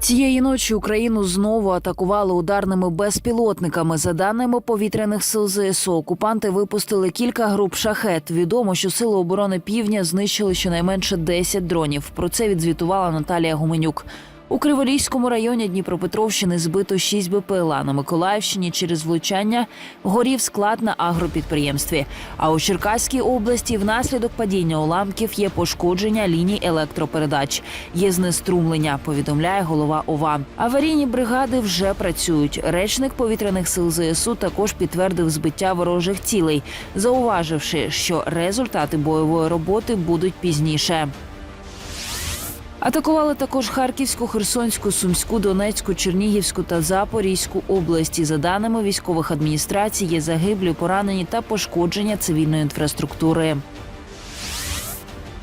Цієї ночі Україну знову атакували ударними безпілотниками. За даними повітряних сил ЗСУ, окупанти випустили кілька груп шахет. Відомо, що сили оборони півдня знищили щонайменше 10 дронів. Про це відзвітувала Наталія Гуменюк. У Криворізькому районі Дніпропетровщини збито 6 БПЛА. На Миколаївщині через влучання горів склад на агропідприємстві. А у Черкаській області внаслідок падіння уламків є пошкодження ліній електропередач. Є знеструмлення, повідомляє голова ОВА. Аварійні бригади вже працюють. Речник повітряних сил ЗСУ також підтвердив збиття ворожих цілей, зауваживши, що результати бойової роботи будуть пізніше. Атакували також Харківську, Херсонську, Сумську, Донецьку, Чернігівську та Запорізьку області. За даними військових адміністрацій, є загиблі, поранені та пошкодження цивільної інфраструктури.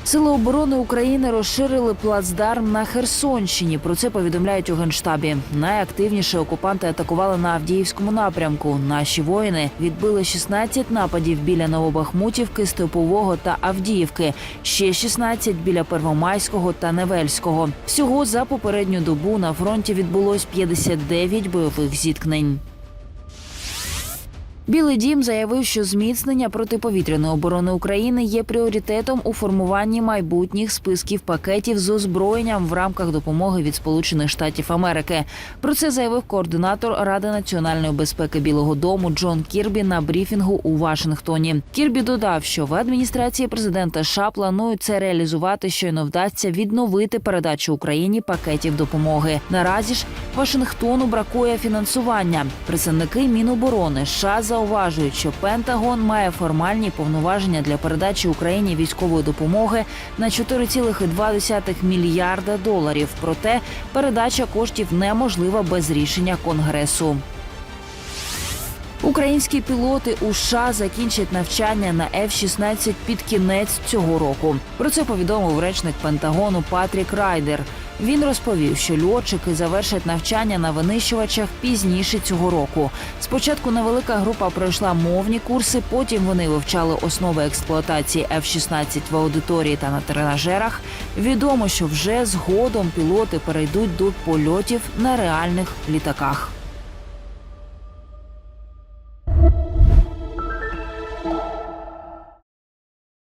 Сили оборони України розширили плацдарм на Херсонщині. Про це повідомляють у генштабі. Найактивніше окупанти атакували на Авдіївському напрямку. Наші воїни відбили 16 нападів біля Новобахмутівки, Степового та Авдіївки. Ще 16 біля Первомайського та Невельського. Всього за попередню добу на фронті відбулось 59 бойових зіткнень. Білий дім заявив, що зміцнення протиповітряної оборони України є пріоритетом у формуванні майбутніх списків пакетів з озброєнням в рамках допомоги від Сполучених Штатів Америки. Про це заявив координатор Ради національної безпеки Білого Дому Джон Кірбі на брифінгу у Вашингтоні. Кірбі додав, що в адміністрації президента США планують це реалізувати, щойно вдасться відновити передачу Україні пакетів допомоги. Наразі ж Вашингтону бракує фінансування. Представники Міноборони США зауважують, що Пентагон має формальні повноваження для передачі Україні військової допомоги на 4,2 мільярда доларів. Проте передача коштів неможлива без рішення Конгресу. Українські пілоти у США закінчать навчання на F-16 під кінець цього року. Про це повідомив речник Пентагону Патрік Райдер. Він розповів, що льотчики завершать навчання на винищувачах пізніше цього року. Спочатку невелика група пройшла мовні курси, потім вони вивчали основи експлуатації F-16 в аудиторії та на тренажерах. Відомо, що вже згодом пілоти перейдуть до польотів на реальних літаках.